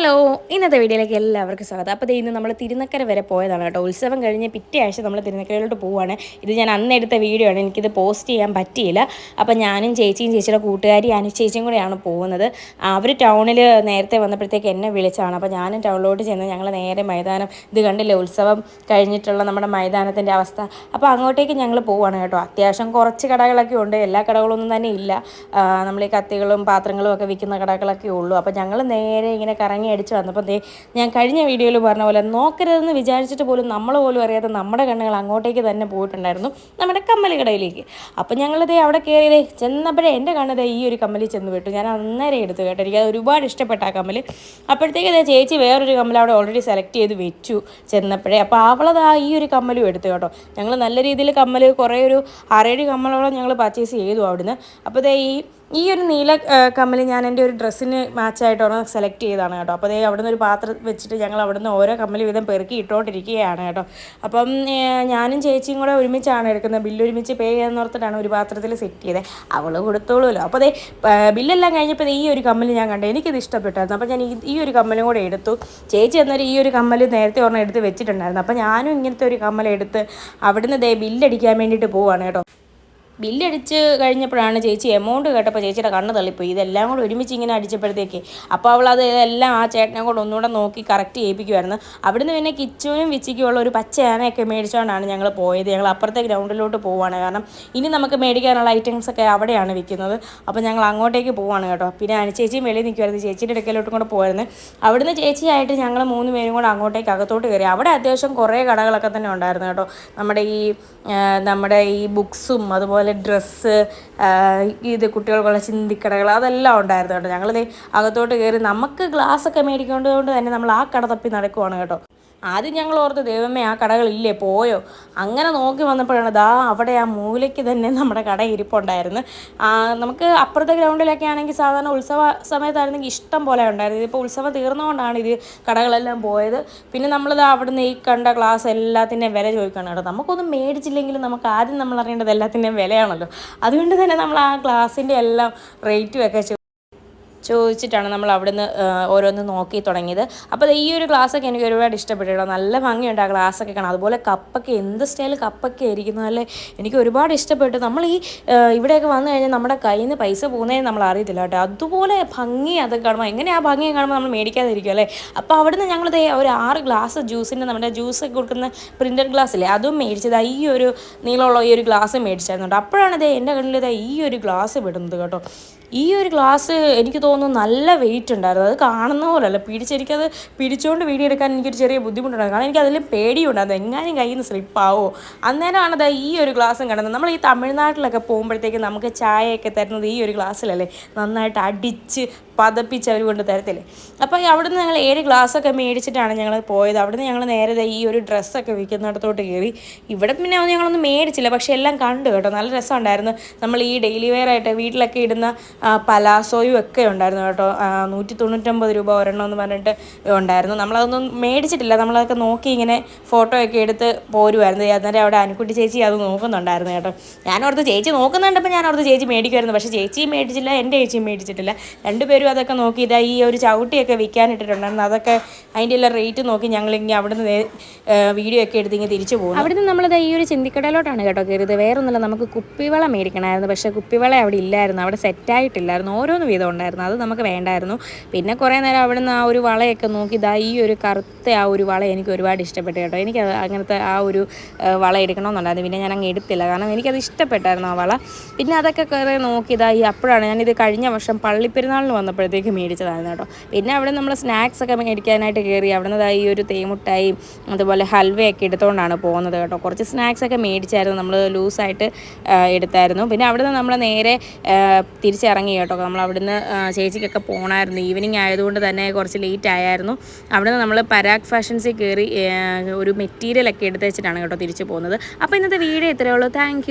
Hello ഇന്നത്തെ വീഡിയോയിലേക്ക് എല്ലാവർക്കും സ്വാഗതം. അപ്പോൾ ഇന്ന് നമ്മൾ തിരുനക്കര വരെ പോയതാണ് കേട്ടോ. ഉത്സവം കഴിഞ്ഞ് പിറ്റേ ആഴ്ച നമ്മൾ തിരുനക്കരയിലോട്ട് പോവുകയാണ് ഇത് ഞാൻ അന്ന് എടുത്ത വീഡിയോ ആണ്. എനിക്കിത് പോസ്റ്റ് ചെയ്യാൻ പറ്റിയില്ല. അപ്പോൾ ഞാനും ചേച്ചിയും ചേച്ചിയുടെ കൂട്ടുകാരി അനു ചേച്ചിയും കൂടെയാണ് പോകുന്നത്. അവർ ടൗണിൽ നേരത്തെ വന്നപ്പോഴത്തേക്ക് എന്നെ വിളിച്ചാണ് അപ്പോൾ ഞാനും ടൗണിലോട്ട് ചെന്ന് ഞങ്ങൾ നേരെ മൈതാനം ഇത് കണ്ടില്ലേ ഉത്സവം കഴിഞ്ഞിട്ടുള്ള നമ്മുടെ മൈതാനത്തിന്റെ അവസ്ഥ. അപ്പോൾ അങ്ങോട്ടേക്ക് ഞങ്ങൾ പോവുകയാണ് കേട്ടോ. അത്യാവശ്യം കുറച്ച് കടകളൊക്കെ ഉണ്ട്. എല്ലാ കടകളൊന്നും തന്നെ ഇല്ല. നമ്മൾ ഈ കത്തികളും പാത്രങ്ങളും ഒക്കെ വിൽക്കുന്ന കടകളൊക്കെ ഉള്ളൂ. അപ്പോൾ ഞങ്ങൾ നേരെ ഇങ്ങനെ കറങ്ങി അടിച്ച് വന്നപ്പോൾ ദേ ഞാൻ കഴിഞ്ഞ വീഡിയോയിൽ പറഞ്ഞ പോലെ നോക്കരുതെന്ന് വിചാരിച്ചിട്ട് പോലും നമ്മൾ പോലും അറിയാതെ നമ്മുടെ കണ്ണുകൾ അങ്ങോട്ടേക്ക് തന്നെ പോയിട്ടുണ്ടായിരുന്നു നമ്മുടെ കമ്മലി കടയിലേക്ക് അപ്പം ഞങ്ങളിതേ അവിടെ കയറിയതേ ചെന്നപ്പോഴേ എന്റെ കണ്ണിതേ ഈ ഒരു കമ്മലിൽ ചെന്ന് വിട്ടു ഞാൻ അന്നേരം എടുത്തു കേട്ടോ. എനിക്ക് അത് ഒരുപാട് ഇഷ്ടപ്പെട്ട ആ കമ്മൽ അപ്പോഴത്തേക്ക് ഇതേ ചേച്ചി വേറൊരു കമ്മൽ അവിടെ ഓൾറെഡി സെലക്ട് ചെയ്ത് വെച്ചു ചെന്നപ്പോഴേ. അപ്പോൾ അവളത് ആ ഈ ഒരു കമ്മലും എടുത്തു കേട്ടോ. ഞങ്ങൾ നല്ല രീതിയിൽ കമ്മൽ കുറേ ഒരു ആറേഴ് കമ്മലോളം ഞങ്ങൾ പർച്ചേസ് ചെയ്തു അവിടുന്ന്. അപ്പോൾ ഈ ഈ ഒരു നീല കമ്മൽ ഞാൻ എന്റെ ഒരു ഡ്രസ്സിന് മാച്ചായിട്ട് ഒരെണ്ണം സെലക്ട് ചെയ്താണ് കേട്ടോ. അപ്പോൾ അതേ അവിടെ ഒരു പാത്രം വെച്ചിട്ട് ഞങ്ങൾ അവിടുന്ന് ഓരോ കമ്മൽ വീതം പെറുക്കി ഇട്ടുകൊണ്ടിരിക്കുകയാണ് കേട്ടോ. അപ്പം ഞാനും ചേച്ചിയും കൂടെ ഒരുമിച്ചാണ് എടുക്കുന്നത്. ബില്ല് ഒരുമിച്ച് പേ ചെയ്യാന്ന് ഓർത്തിട്ടാണ് ഒരു പാത്രത്തിൽ സെറ്റ് ചെയ്തത്. അവൾ കൊടുത്തോളുമല്ലോ. അപ്പോൾ അതേ ബില്ലെല്ലാം കഴിഞ്ഞപ്പോൾ ഈ ഒരു കമ്മൽ ഞാൻ കണ്ടു. എനിക്കിത് ഇഷ്ടപ്പെട്ടായിരുന്നു. അപ്പോൾ ഞാൻ ഈ ഒരു കമ്മലും കൂടെ എടുത്തു. ചേച്ചി എന്നൊരു ഈ ഒരു കമ്മൽ നേരത്തെ ഒരെണ്ണം എടുത്ത് വെച്ചിട്ടുണ്ടായിരുന്നു. അപ്പോൾ ഞാനും ഇങ്ങനത്തെ ഒരു കമ്മൽ എടുത്ത് അവിടുന്ന് ദേ ബില്ലടിക്കാൻ വേണ്ടിയിട്ട് പോവാണ് കേട്ടോ. ബില്ലടിച്ച് കഴിഞ്ഞപ്പോഴാണ് ചേച്ചി എമൗണ്ട് കേട്ടപ്പോൾ ചേച്ചിയുടെ കണ്ണ് തള്ളിപ്പോയി. ഇതെല്ലാം കൂടെ ഒരുമിച്ച് ഇങ്ങനെ അടിച്ചപ്പോഴത്തേക്ക് അപ്പോൾ അവൾ അത് എല്ലാം ആ ചേട്ടനെ കൂടെ ഒന്നുകൂടെ നോക്കി കറക്റ്റ് ചെയ്യിപ്പിക്കുമായിരുന്നു അവിടുന്ന് പിന്നെ കിച്ചുവിനും വിച്ചിക്കുമുള്ള ഒരു പച്ച ആനയൊക്കെ മേടിച്ചുകൊണ്ടാണ് ഞങ്ങൾ പോയത്. ഞങ്ങൾ അപ്പുറത്തെ ഗ്രൗണ്ടിലോട്ട് പോവുകയാണ് കാരണം ഇനി നമുക്ക് മേടിക്കാനുള്ള ഐറ്റംസൊക്കെ അവിടെയാണ് വിൽക്കുന്നത്. അപ്പോൾ ഞങ്ങൾ അങ്ങോട്ടേക്ക് പോവാണ് കേട്ടോ. പിന്നെ അനുചേച്ചിയും വെളിയിൽ നിൽക്കുമായിരുന്നു ചേച്ചിയുടെ ഇടയ്ക്കലോട്ടും കൂടെ പോയിരുന്നു അവിടുന്ന് ചേച്ചിയായിട്ട് ഞങ്ങൾ മൂന്ന് പേരും കൂടെ അങ്ങോട്ടേക്ക് അകത്തോട്ട് കയറി. അവിടെ അത്യാവശ്യം കുറേ കടകളൊക്കെ തന്നെ ഉണ്ടായിരുന്നു കേട്ടോ. നമ്മുടെ ഈ നമ്മുടെ ഈ ബുക്സും അതുപോലെ അതുപോലെ ഡ്രസ്സ് ഇത് കുട്ടികൾക്കുള്ള ചിന്തിക്കടകൾ അതെല്ലാം ഉണ്ടായിരുന്നു കേട്ടോ. ഞങ്ങളിത് അകത്തോട്ട് കയറി നമുക്ക് ഗ്ലാസ്സൊക്കെ മേടിക്കേണ്ടതുകൊണ്ട് തന്നെ നമ്മൾ ആ കട തപ്പി നടക്കുവാണ് കേട്ടോ. ആദ്യം ഞങ്ങൾ ഓർത്ത് ദൈവമേ ആ കടകളില്ലേ പോയോ? അങ്ങനെ നോക്കി വന്നപ്പോഴാണ് ദാ അവിടെ ആ മൂലയ്ക്ക് തന്നെ നമ്മുടെ കട ഇരിപ്പുണ്ടായിരുന്നു. നമുക്ക് അപ്പുറത്തെ ഗ്രൗണ്ടിലൊക്കെ ആണെങ്കിൽ സാധാരണ ഉത്സവ സമയത്തായിരുന്നെങ്കിൽ ഇഷ്ടം പോലെ ഉണ്ടായിരുന്നു. ഇതിപ്പോൾ ഉത്സവം തീർന്നുകൊണ്ടാണ് ഇത് കടകളെല്ലാം പോയത്. പിന്നെ നമ്മളിത് അവിടുന്ന് ഈ കണ്ട ക്ലാസ് എല്ലാത്തിന്റെയും വില ചോദിക്കണം കേട്ടോ. നമുക്കൊന്നും മേടിച്ചില്ലെങ്കിലും നമുക്ക് ആദ്യം നമ്മൾ അറിയേണ്ടത് എല്ലാത്തിന്റെയും വിലയാണല്ലോ. അതുകൊണ്ട് തന്നെ നമ്മൾ ആ ക്ലാസ്സിന്റെ എല്ലാം റേറ്റും ഒക്കെ ചോദിച്ചിട്ടാണ് നമ്മൾ അവിടുന്ന് ഓരോന്ന് നോക്കി തുടങ്ങിയത്. അപ്പോൾ ഈ ഒരു ഗ്ലാസ്സൊക്കെ എനിക്ക് ഒരുപാട് ഇഷ്ടപ്പെട്ടു നല്ല ഭംഗിയുണ്ട് ആ ഗ്ലാസ്സൊക്കെ കാണാം അതുപോലെ കപ്പൊക്കെ എന്ത് സ്റ്റൈൽ കപ്പൊക്കെ ആയിരിക്കുന്നു അല്ലേ? എനിക്ക് ഒരുപാട് ഇഷ്ടപ്പെട്ടു. നമ്മൾ ഈ ഇവിടെയൊക്കെ വന്നു കഴിഞ്ഞാൽ നമ്മുടെ കയ്യിൽ നിന്ന് പൈസ പോകുന്നതിന് നമ്മൾ അറിയത്തില്ല കേട്ടോ. അതുപോലെ ഭംഗി അതൊക്കെ കാണുമ്പോൾ എങ്ങനെ ആ ഭംഗി കാണുമ്പോൾ നമ്മൾ മേടിക്കാതിരിക്കും അല്ലേ? അപ്പോൾ അവിടുന്ന് ഞങ്ങൾ ഒരു ആറ് ഗ്ലാസ് ജ്യൂസിന്റെ നമ്മുടെ ജ്യൂസ് കൊടുക്കുന്ന പ്രിന്റഡ് ഗ്ലാസ് അല്ലേ അതും മേടിച്ചത്. ഈ ഒരു നീളമുള്ള ഈ ഒരു ഗ്ലാസ് മേടിച്ചായിരുന്നു അപ്പോഴാണ് ഇത് എന്റെ കണ്ണിൽ ഈ ഒരു ഗ്ലാസ് വിടുന്നത് കേട്ടോ. ഈ ഒരു ഗ്ലാസ് എനിക്ക് തോന്നുന്നു നല്ല വെയിറ്റ് ഉണ്ടായിരുന്നു. അത് കാണുന്ന പോലല്ല പിടിച്ചെനിക്കത് പിടിച്ചുകൊണ്ട് വീഡിയോ എടുക്കാൻ എനിക്കൊരു ചെറിയ ബുദ്ധിമുട്ടുണ്ടായിരുന്നു. കാരണം എനിക്ക് അതിൽ പേടിയുണ്ടായിരുന്നു എങ്ങാനും കയ്യിൽ നിന്ന് സ്ലിപ്പാവോ അന്നേരമാണ് അത് ഈ ഒരു ഗ്ലാസ്സും കിടന്നത് നമ്മൾ ഈ തമിഴ്നാട്ടിലൊക്കെ പോകുമ്പോഴത്തേക്ക് നമുക്ക് ചായയൊക്കെ തരുന്നത് ഈ ഒരു ഗ്ലാസ്സിലല്ലേ നന്നായിട്ട് അടിച്ച് പതപ്പിച്ച് അവർ കൊണ്ട് തരത്തില്ലേ? അപ്പോൾ അവിടുന്ന് ഞങ്ങൾ ഏഴ് ഗ്ലാസ്സൊക്കെ മേടിച്ചിട്ടാണ് ഞങ്ങൾ പോയത്. അവിടുന്ന് ഞങ്ങൾ നേരെ ഈ ഒരു ഡ്രസ്സൊക്കെ വിൽക്കുന്നിടത്തോട്ട് കയറി. ഇവിടെ പിന്നെ ഞങ്ങളൊന്നും മേടിച്ചില്ല. പക്ഷേ എല്ലാം കണ്ടു കേട്ടോ. നല്ല രസമുണ്ടായിരുന്നു. നമ്മൾ ഈ ഡെയിലി വെയർ ആയിട്ട് വീട്ടിലൊക്കെ ഇടുന്ന പലാസോയും ഒക്കെ ഉണ്ടായിരുന്നു കേട്ടോ. നൂറ്റി തൊണ്ണൂറ്റൊമ്പത് രൂപ ഒരെണ്ണം എന്ന് പറഞ്ഞിട്ട് ഉണ്ടായിരുന്നു. നമ്മളതൊന്നും മേടിച്ചിട്ടില്ല. നമ്മളതൊക്കെ നോക്കി ഇങ്ങനെ ഫോട്ടോ ഒക്കെ എടുത്ത് പോരുമായിരുന്നു അന്നേരം അവിടെ അനുക്കുട്ടി ചേച്ചി അത് നോക്കുന്നുണ്ടായിരുന്നു കേട്ടോ. ഞാൻ ചേച്ചി നോക്കുന്നുണ്ടപ്പോൾ ഞാൻ ഓർത്ത് ചേച്ചി മേടിക്കുമായിരുന്നു പക്ഷേ ചേച്ചിയും മേടിച്ചില്ല എന്റെ ചേച്ചിയും മേടിച്ചിട്ടില്ല. രണ്ടുപേരും അതൊക്കെ നോക്കി ഇതാ ഈ ഒരു ചവിട്ടിയൊക്കെ വിൽക്കാനിട്ടിട്ടുണ്ടായിരുന്നു. അതൊക്കെ അതിന്റെ എല്ലാം റേറ്റ് നോക്കി ഞങ്ങൾ ഇങ്ങനെ അവിടുന്ന് വീഡിയോ ഒക്കെ എടുത്ത് ഇങ്ങനെ തിരിച്ചു പോകും അവിടുന്ന് നമ്മളത് ഈ ഒരു ചിന്തിക്കടയിലോട്ടാണ് കേട്ടോ കയറിയത് വേറൊന്നുമില്ല. നമുക്ക് കുപ്പിവള മേടിക്കണമായിരുന്നു. പക്ഷേ കുപ്പിവള അവിടെ ഇല്ലായിരുന്നു. അവിടെ സെറ്റായിട്ടില്ലായിരുന്നു ഓരോന്ന് വീതം ഉണ്ടായിരുന്നു. അത് നമുക്ക് വേണ്ടായിരുന്നു. പിന്നെ കുറേ നേരം അവിടെ നിന്ന് ആ ഒരു വളയൊക്കെ നോക്കി ഇതാ ഈ ഒരു കറുത്ത ആ ഒരു വള എനിക്ക് ഒരുപാട് ഇഷ്ടപ്പെട്ടു കേട്ടോ. എനിക്ക് അങ്ങനത്തെ ആ ഒരു വള എടുക്കണമെന്നുണ്ടായിരുന്നു പിന്നെ ഞാൻ അങ്ങ് എടുത്തില്ല. കാരണം എനിക്കത് ഇഷ്ടപ്പെട്ടായിരുന്നു ആ വള. പിന്നെ അതൊക്കെ കുറേ നോക്കി ഇതായി അപ്പോഴാണ് ഞാനിത് കഴിഞ്ഞ വർഷം പള്ളിപ്പെരുന്നാളിന് വന്നപ്പോഴത്തേക്ക് മേടിച്ചതായിരുന്നു കേട്ടോ. പിന്നെ അവിടെ നമ്മൾ സ്നാക്സ് ഒക്കെ മേടിക്കാനായിട്ട് കയറി അവിടെ നിന്ന് ഈ ഒരു തേമുട്ടായി അതുപോലെ ഹൽവയൊക്കെ എടുത്തുകൊണ്ടാണ് പോകുന്നത് കേട്ടോ. കുറച്ച് സ്നാക്സ് ഒക്കെ മേടിച്ചായിരുന്നു നമ്മൾ ലൂസായിട്ട് എടുത്തായിരുന്നു. പിന്നെ അവിടെ നിന്ന് നമ്മൾ നേരെ തിരിച്ചിറങ്ങി കേട്ടോ. നമ്മൾ അവിടുന്ന് ചേച്ചിക്കൊക്കെ പോകണമായിരുന്നു ഈവനിങ് ആയതുകൊണ്ട് തന്നെ കുറച്ച് ലേറ്റ് ആയായിരുന്നു. അവിടുന്ന് നമ്മൾ പരാഗ് ഫാഷൻസിൽ കയറി ഒരു മെറ്റീരിയലൊക്കെ എടുത്ത് വെച്ചിട്ടാണ് കേട്ടോ തിരിച്ചു പോകുന്നത്. അപ്പോൾ ഇന്നത്തെ വീഡിയോ ഇത്രയേ ഉള്ളൂ. താങ്ക്